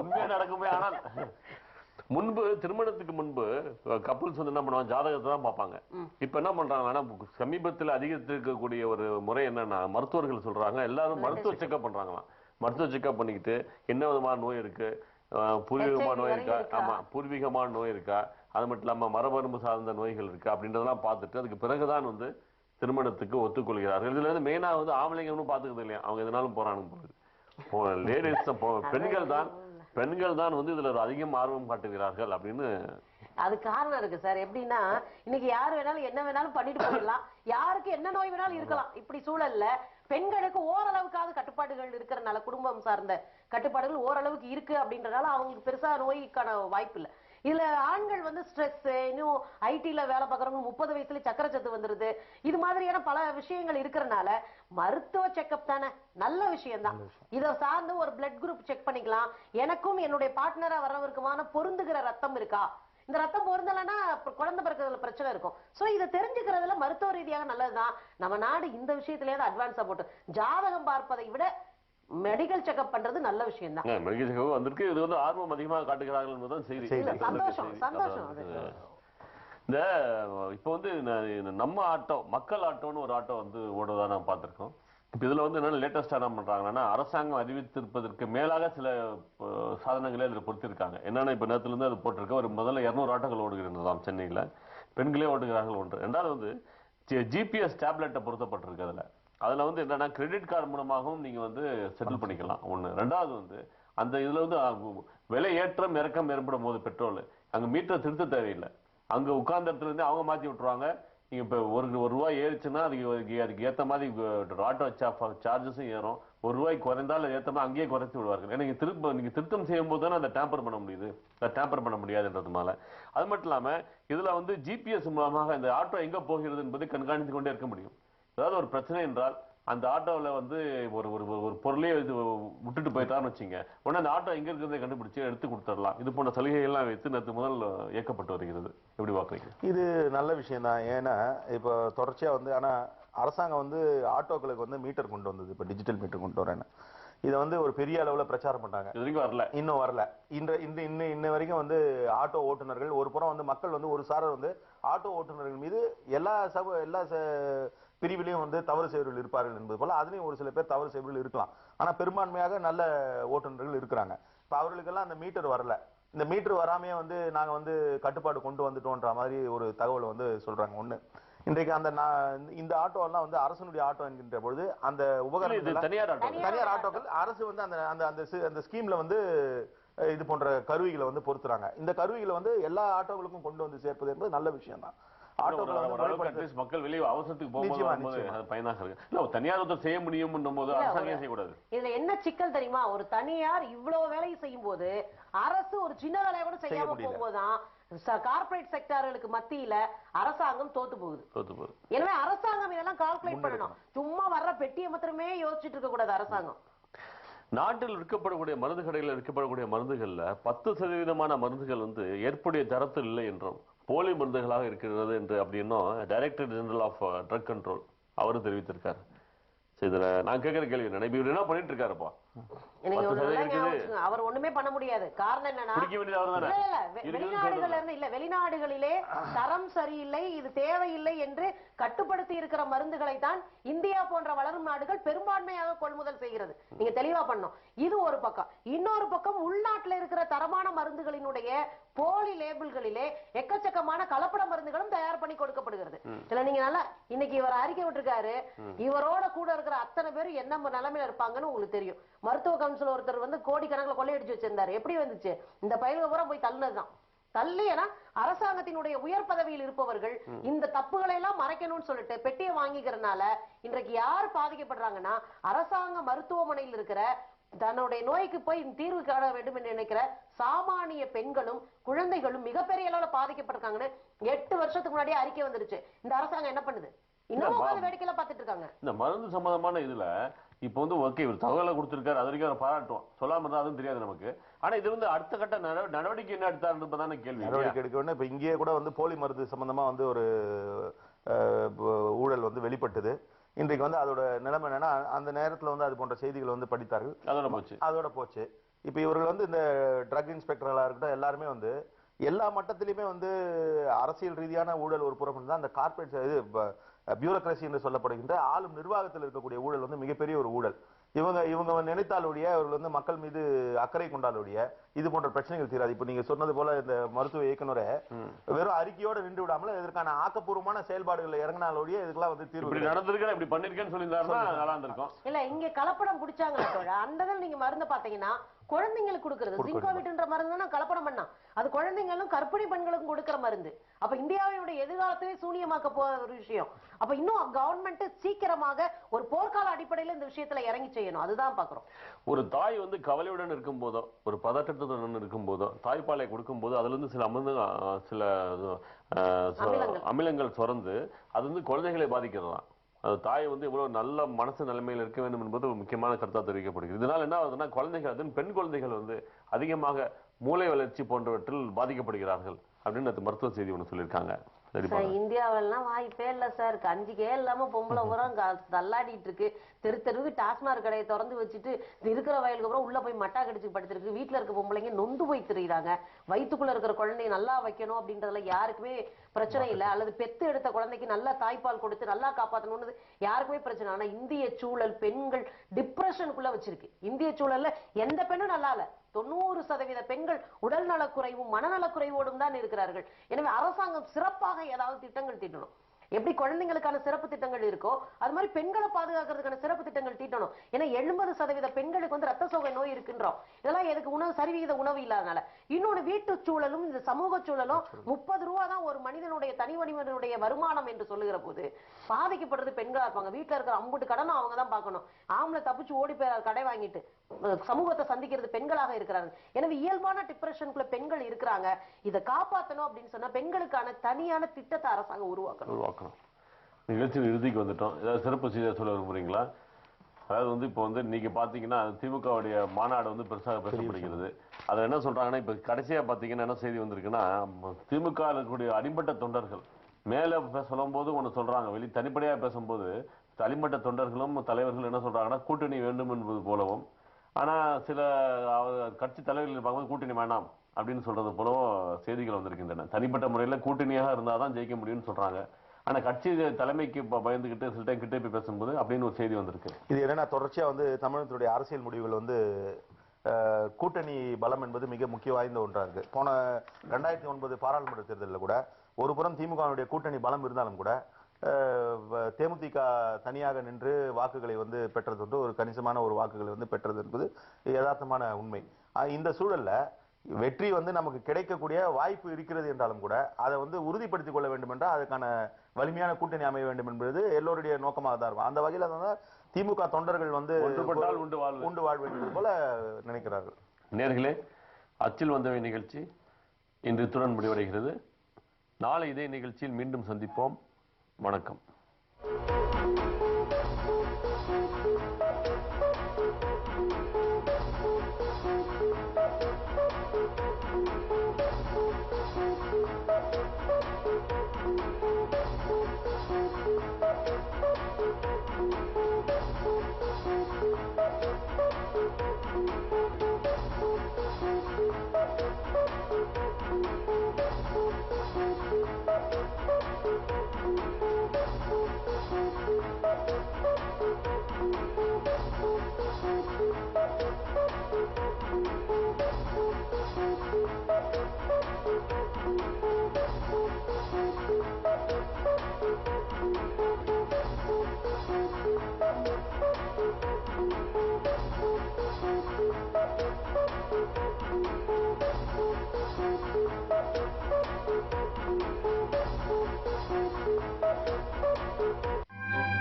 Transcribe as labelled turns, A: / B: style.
A: உண்மையா நடக்குமே ஆனால் முன்பு திருமணத்துக்கு முன்பு கப்புள்ஸ் வந்து என்ன பண்ணுவாங்க? ஜாதகத்தை தான் பார்ப்பாங்க. இப்ப என்ன பண்றாங்கன்னா சமீபத்தில் அதிகரித்திருக்கக்கூடிய ஒரு முறை என்னன்னா மருத்துவர்கள் சொல்றாங்க எல்லாரும் மருத்துவ செக்அப் பண்றாங்களாம். மருத்துவ செக்அப் பண்ணிக்கிட்டு என்ன விதமான நோய் இருக்கு? அஹ் பூர்வீகமான நோய் இருக்கா? ஆமா பூர்வீகமான நோய் இருக்கா? அது மட்டும் இல்லாம மரபணுப்பு சார்ந்த நோய்கள் இருக்கா? அப்படின்றதெல்லாம் பார்த்துட்டு அதுக்கு பிறகுதான் வந்து திருமணத்துக்கு ஒத்துக்கொள்கிறார்கள். இதுல வந்து மெயினா வந்து ஆம்பளைங்க ஒன்றும் பாத்துக்கிறது இல்லையா? அவங்க எதனாலும் போறானுங்க போகுது லேடிஸ் பெண்கள் தான். பெண்கள் தான் வந்து இதுல அதிகம் ஆர்வம் காட்டுகிறார்கள் அப்படின்னு
B: அது காரணம் இருக்கு சார். எப்படின்னா இன்னைக்கு யார் வேணாலும் என்ன வேணாலும் பண்ணிட்டு போயிடலாம். யாருக்கு என்ன நோய் வேணாலும் இருக்கலாம். இப்படி சூழல்ல பெண்களுக்கு ஓரளவுக்காவது கட்டுப்பாடுகள் இருக்கிறனால குடும்பம் சார்ந்த கட்டுப்பாடுகள் ஓரளவுக்கு இருக்கு அப்படின்றனால அவங்களுக்கு பெருசா நோய்க்கான வாய்ப்பு இல்ல. இதுல ஆண்கள் வந்து ஸ்ட்ரெஸ் இன்னும் ஐடில வேலை பார்க்கறவங்க முப்பது வயசுல சக்கரை சத்து வந்துருது. இது மாதிரியான பல விஷயங்கள் இருக்கிறனால மருத்துவ செக்கப் தானே? நல்ல விஷயம். தான் இதை சார்ந்து ஒரு பிளட் குரூப் செக் பண்ணிக்கலாம். எனக்கும் என்னுடைய பார்ட்னரா வர்றவருக்குமான பொருந்துகிற ரத்தம் இருக்கா? இந்த ரத்தம் பொருந்தலைன்னா குழந்தை பிறக்கிறதுல பிரச்சனை இருக்கும். சோ இதை தெரிஞ்சுக்கிறதுல மருத்துவ ரீதியாக நல்லதுதான். நம்ம நாடு இந்த விஷயத்திலேயே அட்வான்ஸா போட்டு ஜாதகம் பார்ப்பதை விட மெடிக்கல் செக்அப் பண்றது நல்ல விஷயம் தான்
A: மெடிக்கல் செலவு வந்திருக்கு. இது வந்து ஆர்வம் அதிகமாக காட்டுகிறார்கள் என்பதுதான் செய்தி.
B: சந்தோஷம். சந்தோஷம்.
A: இந்த இப்போ வந்து நம்ம ஆட்டோ மக்கள் ஆட்டோன்னு ஒரு ஆட்டோ வந்து ஓடுறதா நான் பார்த்திருக்கோம். இப்போ இதுல வந்து என்ன லேட்டஸ்டா என்ன பண்றாங்கன்னா அரசாங்கம் அறிவித்திருப்பதற்கு மேலாக சில சாதனங்களை இதுல பொறுத்திருக்காங்க என்னன்னா இப்ப நேரத்துல இருந்து அது போட்டிருக்க ஒரு முதல்ல இருநூறு ஆட்டோகள் ஓடுகிறதாம் சென்னையில. பெண்களே ஓடுகிறார்கள் ஒன்று. ரெண்டாவது வந்து ஜிபிஎஸ் டேப்லெட்டை பொருத்தப்பட்டிருக்கு அதுல. அதுல வந்து என்னன்னா கிரெடிட் கார்டு மூலமாகவும் நீங்க வந்து செட்டில் பண்ணிக்கலாம். ஒண்ணு. ரெண்டாவது வந்து அந்த இதுல வந்து விலை ஏற்றம் இறக்கம் ஏற்படும் போது பெட்ரோல். அங்க மீட்டர் திருத்த தேவையில்லை. அங்க உட்கார்ந்த இடத்துல இருந்து அவங்க மாத்தி விட்டுருவாங்க. நீங்க இப்ப ஒரு ஒரு ரூபாய் ஏறிச்சுன்னா அதுக்கு அதுக்கு- ஏத்த மாதிரி ஆட்டோ சார்ஜஸும் ஏறும். ஒரு ரூபாய் குறைந்தால் ஏத்த மாதிரி அங்கேயே குறைத்து விடுவார்கள். ஏன்னா நீங்க திரும்ப நீங்க திருத்தம் செய்யும் போது தானே அதை டேம்பர் பண்ண முடியுது. அதை டேம்பர் பண்ண முடியாதுன்றதுனால அது மட்டும் இல்லாம இதுல வந்து ஜிபிஎஸ் மூலமாக இந்த ஆட்டோ எங்க போகிறது என்பதை கண்காணித்து கொண்டே இருக்க முடியும். ஏதாவது ஒரு பிரச்சனை என்றால் அந்த ஆட்டோவில் வந்து ஒரு ஒரு ஒரு- பொருளே விட்டுட்டு போயிட்டான்னு வச்சுங்க. உடனே அந்த ஆட்டோ எங்க இருக்கிறதை கண்டுபிடிச்சு எடுத்து கொடுத்துடலாம். இது போன்ற சலுகைகள்லாம் வைத்து நேற்று முதல் இயக்கப்பட்டு வருகிறது. எப்படி பார்க்குறீங்க?
C: இது நல்ல விஷயம் தான் ஏன்னா இப்போ தொடர்ச்சியா வந்து ஆனா அரசாங்கம் வந்து ஆட்டோக்களுக்கு வந்து மீட்டர் கொண்டு வந்தது. இப்போ டிஜிட்டல் மீட்டர் கொண்டு வரேன்னு. இதை வந்து ஒரு பெரிய அளவுல பிரச்சாரம் பண்ணாங்க
A: இது வரைக்கும் வரல.
C: இன்னும் வரல. இன்ற இந்த இன்ன இன்ன வரைக்கும் வந்து ஆட்டோ ஓட்டுநர்கள் ஒரு புறம் வந்து மக்கள் வந்து ஒரு சாரர் வந்து ஆட்டோ ஓட்டுநர்கள் மீது எல்லா சப எல்லா பிரிவிலையும் வந்து தவறு செய்வர்கள் இருப்பார்கள் என்பது போல அதுலயும் ஒரு சில பேர் தவறு செய்வர்கள் இருக்கலாம். ஆனா பெரும்பான்மையாக நல்ல ஓட்டுநர்கள் இருக்கிறாங்க. இப்ப அவர்களுக்கெல்லாம் அந்த மீட்டர் வரல. இந்த மீட்டர் வராமையே வந்து நாங்க வந்து கட்டுப்பாடு கொண்டு வந்துட்டோம்ன்ற மாதிரி ஒரு தகவல் வந்து சொல்றாங்க. ஒண்ணு இன்றைக்கு அந்த இந்த ஆட்டோ எல்லாம் வந்து அரசனுடைய ஆட்டோ என்கின்ற பொழுது அந்த உபகரணங்கள்
A: தனியார் ஆட்டோ.
C: தனியார் ஆட்டோக்கள் அரசு வந்து அந்த அந்த அந்த அந்த ஸ்கீம்ல வந்து இது போன்ற கருவிகளை வந்து பொருத்துறாங்க. இந்த கருவிகளை வந்து எல்லா ஆட்டோகளுக்கும் கொண்டு வந்து சேர்ப்பது என்பது நல்ல விஷயம் தான்
A: மக்கள் வெளியே அவசரத்துக்கு போகும்போது பயனாக இருக்கு. இல்ல தனியார் ஒருத்தர் செய்ய முடியும் போது
B: இல்ல,
A: அரசாங்கம்
B: ஒரு-
A: ஏன் செய்யக்கூடாது?
B: இதுல என்ன சிக்கல் தெரியுமா? ஒரு தனியார் இவ்வளவு வேலையை செய்யும் போது அரசு ஒரு சின்ன வேலையை கூட செய்யாம. போகும்போதுதான் செக்டார்களுக்கு மத்தியில அரசாங்கம் தோத்து போகுது.
A: தோத்து போகுது.
B: எனவே அரசாங்கம் இதெல்லாம் கால்குலேட் பண்ணணும். சும்மா வர்ற பெட்டியை மாத்திரமே யோசிச்சுட்டு இருக்க கூடாது அரசாங்கம்.
A: நாட்டில் விற்கப்படக்கூடிய மருந்து கடைகளில் விற்கப்படக்கூடிய மருந்துகள்ல பத்து சதவீதமான மருந்துகள் வந்து ஏற்புடைய தரத்தில் இல்லை என்றும் போலி மருந்துகளாக இருக்கிறது என்று அப்படின்னும் director general of drug control அவரும் தெரிவித்திருக்கார். இதுல நான் கேட்கிற கேள்வி என்ன இப்ப என்ன பண்ணிட்டு இருக்காருப்பா.
B: அவர் ஒண்ணுமே பண்ண முடியாது. காரணம் என்னன்னா வெளிநாடுகள்ல. இருந்து இல்ல வெளிநாடுகளிலே தரம் சரியில்லை இது தேவையில்லை என்று கட்டுப்படுத்தி இருக்கிற மருந்துகளை தான் இந்தியா போன்ற வளரும் நாடுகள் பெரும்பான்மையாக கொள்முதல் செய்கிறது. நீங்க தெளிவா பண்ணும் இது ஒரு பக்கம். இன்னொரு பக்கம் உள்நாட்டுல இருக்கிற தரமான மருந்துகளினுடைய போலி லேபிள்களிலே எக்கச்சக்கமான கலப்பட மருந்துகளும் தயார் நல்லா இன்னைக்கு இவர் அறிக்கை விட்டுருக்காரு. இவரோட கூட இருக்கிற அத்தனை பேரும் என்ன நிலைமையில இருப்பாங்கன்னு உங்களுக்கு தெரியும். மருத்துவ கவுன்சில் ஒருத்தர் வந்து கோடிக்கணக்கில் கொள்ளையடிச்சு வச்சிருந்தாரு. எப்படி வந்துச்சு? இந்த பயில்கள் பூரா போய் தள்ளினதுதான். தள்ளி ஏன்னா அரசாங்கத்தினுடைய உயர் பதவியில் இருப்பவர்கள் இந்த தப்புகளை எல்லாம் மறைக்கணும்னு சொல்லிட்டு பெட்டியை வாங்கிக்கிறதுனால இன்றைக்கு யார் பாதிக்கப்படுறாங்கன்னா அரசாங்க மருத்துவமனையில் இருக்கிற தன்னுடைய நோய்க்கு போய் தீர்வு காண வேண்டும் என்று நினைக்கிற சாமானிய பெண்களும் குழந்தைகளும் மிகப்பெரிய அளவுல பாதிக்கப்பட்டிருக்காங்கன்னு எட்டு வருஷத்துக்கு முன்னாடியே அறிக்கை வந்துருச்சு. இந்த அரசாங்கம் என்ன பண்ணுது? இன்னமும் வேடிக்கையில பாத்துட்டு இருக்காங்க
A: இந்த மருந்து சம்பந்தமான இதுல இப்ப வந்து ஓகே இவர் தகவலை கொடுத்திருக்காரு அது வரைக்கும் அவர் பாராட்டுவோம். சொல்லாம இருந்தா அதுவும் தெரியாது நமக்கு. ஆனா இது வந்து அடுத்த கட்ட நட- நடவடிக்கை என்ன எடுத்தாருன்றதான கேள்வி.
C: நடவடிக்கை எடுக்க வேண்டும் இப்ப இங்கேயே கூட வந்து போலி மருந்து சம்பந்தமா வந்து ஒரு ஊழல் வந்து வெளிப்பட்டது. இன்றைக்கு வந்து அதோட நிலைமை என்னன்னா அந்த நேரத்துல வந்து அது போன்ற செய்திகள் வந்து படித்தார்கள்.
A: அதோட போச்சு.
C: அதோட போச்சு. இப்போ இவர்கள் வந்து இந்த ட்ரக் இன்ஸ்பெக்டர்களா இருக்கட்டும் எல்லாருமே வந்து எல்லா மட்டத்திலுமே வந்து அரசியல் ரீதியான ஊழல் ஒரு புறம் இருந்தா அந்த கார்பரேட் இது பியூரோக்ரசி என்று சொல்லப்படுகின்ற ஆளும் நிர்வாகத்தில் இருக்கக்கூடிய ஊழல் வந்து மிகப்பெரிய ஒரு ஊழல். இவங்க இவங்க நினைத்தாலுடைய அவர்கள் வந்து மக்கள் மீது அக்கறை கொண்டாலுடைய இது போன்ற பிரச்சனைகள் தீராது. இப்போ நீங்க சொன்னது போல இந்த மருத்துவ இயக்குனரை வெறும் அறிக்கையோட நின்று விடாமல் இதற்கான ஆக்கப்பூர்வமான செயல்பாடுகள் இறங்கினாலுடைய இதுக்கெல்லாம் வந்து தீர்வு
A: இப்படி நடந்திருக்கேன் இப்படி பண்ணிருக்கேன்னு சொல்லியிருந்தாருன்னா நல்லா இருந்திருக்கும்.
B: இல்ல இங்க கலப்படம் குடிச்சாங்களே தோழா. அந்த நீங்க மருந்து பாத்தீங்கன்னா குழந்தைங்களுக்கு கொடுக்கறது. ஜிங்கோவிட்ன்ற மருந்து தான் கலப்படம் பண்ணா அது குழந்தைங்களும் கர்ப்பிணி பெண்களுக்கும் கொடுக்கிற மருந்து. அப்ப இந்தியாவினுடைய எதிர்காலத்தையே சூனியமாக்க போற ஒரு விஷயம். அப்ப இன்னும் கவர்மெண்ட் சீக்கிரமாக ஒரு போர்க்கால அடிப்படையில இந்த விஷயத்துல இறங்கி செய்யணும். அதுதான் பாக்குறோம்.
A: ஒரு தாய் வந்து கவலையுடன் இருக்கும் போதோ ஒரு பதட்டத்துடன் இருக்கும் போதோ தாய்ப்பாலை கொடுக்கும் போது அதுல இருந்து சில அமிர்த சில
B: அமிலங்கள்.
A: சுரந்து அது வந்து குழந்தைகளை பாதிக்கிறதாம் அது தாய் வந்து எவ்வளவு நல்ல மனசு நிலைமையில் இருக்க வேண்டும் என்பது ஒரு முக்கியமான கருத்தா தெரிவிக்கப்படுகிறது. இதனால என்ன ஆகுதுன்னா குழந்தைகள் அதுவும் பெண் குழந்தைகள் வந்து அதிகமாக மூளை வளர்ச்சி போன்றவற்றில் பாதிக்கப்படுகிறார்கள் அப்படின்னு நேத்து மருத்துவ செய்தி ஒன்று சொல்லியிருக்காங்க. சரி
B: இந்தியாவெல்லாம் வாய்ப்பே இல்ல சார். கஞ்சிக்கே இல்லாம பொம்பளை உரம் தள்ளாடிட்டு இருக்கு. தெரு தெருவுக்கு டாஸ்மாக் கடையை திறந்து வச்சுட்டு இருக்கிற வயலுக்கு அப்புறம் உள்ள போய் மட்டா கடிச்சு படுத்திருக்கு. வீட்டுல இருக்க பொம்பளைங்க நொந்து போய் திரியிறாங்க. வயித்துக்குள்ள இருக்கிற குழந்தைய நல்லா வைக்கணும் அப்படின்றதுல யாருக்குமே பிரச்சனை இல்ல. அல்லது பெத்து எடுத்த குழந்தைக்கு நல்லா தாய்ப்பால் கொடுத்து நல்லா காப்பாத்தணும்னு யாருக்குமே பிரச்சனை ஆனா இந்திய சூழல் பெண்கள் டிப்ரெஷனுக்குள்ள வச்சிருக்கு. இந்திய சூழல்ல எந்த பெண்ணும் நல்லா இல்ல. தொண்ணூறு சதவீத பெண்கள் உடல் நலக்குறைவும் மனநலக்குறைவோடும் தான் இருக்கிறார்கள். எனவே அரசாங்கம் சிறப்பாக ஏதாவது திட்டங்கள் தீட்டணும். எப்படி குழந்தைங்களுக்கான சிறப்பு திட்டங்கள் இருக்கோ அது மாதிரி பெண்களை பாதுகாக்கிறதுக்கான சிறப்பு திட்டங்கள் தீட்டணும். ஏன்னா எழுபது சதவீத பெண்களுக்கு வந்து ரத்த சோகை நோய் இருக்குன்றோம். இதெல்லாம் எதுக்கு? உணவு சரிவிகித உணவு இல்லாதனால. இன்னொன்னு வீட்டு சூழலும் இந்த சமூக சூழலும் முப்பது ரூபா தான் ஒரு மனிதனுடைய தனி மனிதனுடைய வருமானம் என்று சொல்லுகிற போது பாதிக்கப்படுறது பெண்களா இருப்பாங்க. வீட்டுல இருக்கிற அம்புட்டு கடனும் அவங்க தான் பார்க்கணும். ஆம்பளை தப்பிச்சு ஓடி போய் கடை வாங்கிட்டு சமூகத்தை சந்திக்கிறது பெண்களாக இருக்கிறாங்க எனவே இயல்பான டிப்ரெஷனுக்குள்ள பெண்கள் இருக்கிறாங்க. இதை காப்பாத்தணும் அப்படின்னு சொன்னா பெண்களுக்கான தனியான திட்டத்தை அரசாங்கம் உருவாக்கணும்.
A: உருவாக்கணும். நிகழ்ச்சியின் இறுதிக்கு வந்துட்டோம். ஏதாவது சிறப்பு செய்தியா சொல்ல விரும்புறீங்களா? அதாவது வந்து இப்போ வந்து இன்னைக்கு பாத்தீங்கன்னா திமுகவுடைய மாநாடு வந்து பெருசாக பேசப்படுகிறது. அதுல என்ன சொல்றாங்கன்னா இப்ப கடைசியா பாத்தீங்கன்னா என்ன செய்தி வந்திருக்குன்னா திமுக இருக்கக்கூடிய அடிமட்ட தொண்டர்கள் மேல சொல்லும்போது ஒண்ணு சொல்றாங்க வெளி தனிப்படையா பேசும்போது அடிமட்ட தொண்டர்களும் தலைவர்களும் என்ன சொல்றாங்கன்னா கூட்டணி வேண்டும் என்பது போலவும் ஆனா சில அவ- கட்சி தலைவர்கள் பார்க்கும்போது கூட்டணி வேண்டாம் அப்படின்னு சொல்றது போலவும் செய்திகள் வந்திருக்கின்றன. தனிப்பட்ட முறையில் கூட்டணியாக இருந்தாதான் ஜெயிக்க முடியும்னு சொல்றாங்க. ஆனா கட்சி தலைமைக்கு பயந்துக்கிட்டு பயந்துகிட்டு சில டைம் கிட்டே போய் பேசும்போது அப்படின்னு ஒரு செய்தி வந்திருக்கு.
C: இது என்னன்னா தொடர்ச்சியா வந்து தமிழகத்துடைய அரசியல் முடிவுகள் வந்து கூட்டணி பலம் என்பது மிக முக்கிய வாய்ந்த ஒன்றா இருக்கு போன ரெண்டாயிரத்தி ஒன்பது பாராளுமன்ற தேர்தலில் கூட ஒரு புறம் திமுகவினுடைய கூட்டணி பலம் இருந்தாலும் கூட தேமுதிக தனியாக நின்று வாக்குகளை வந்து பெற்றது வந்து ஒரு கணிசமான ஒரு வாக்குகளை வந்து பெற்றது என்பது யதார்த்தமான உண்மை. இந்த சூழல்ல வெற்றி வந்து நமக்கு கிடைக்கக்கூடிய வாய்ப்பு இருக்கிறது என்றாலும் கூட அதை வந்து உறுதிப்படுத்திக் கொள்ள வேண்டும் என்றால் அதுக்கான வலிமையான கூட்டணி அமைய வேண்டும் என்பது எல்லோருடைய நோக்கமாக தான் இருக்கும். அந்த வகையில் தான் திமுக தொண்டர்கள் வந்து
A: உண்டு வாழ்வு.
C: உண்டு வாழ்வு என்பது போல நினைக்கிறார்கள்.
A: நேர்களே அச்சில் வந்தவை நிகழ்ச்சி இன்று இத்துடன் முடிவடைகிறது நாளை இதே நிகழ்ச்சியில் மீண்டும் சந்திப்போம். வணக்கம்.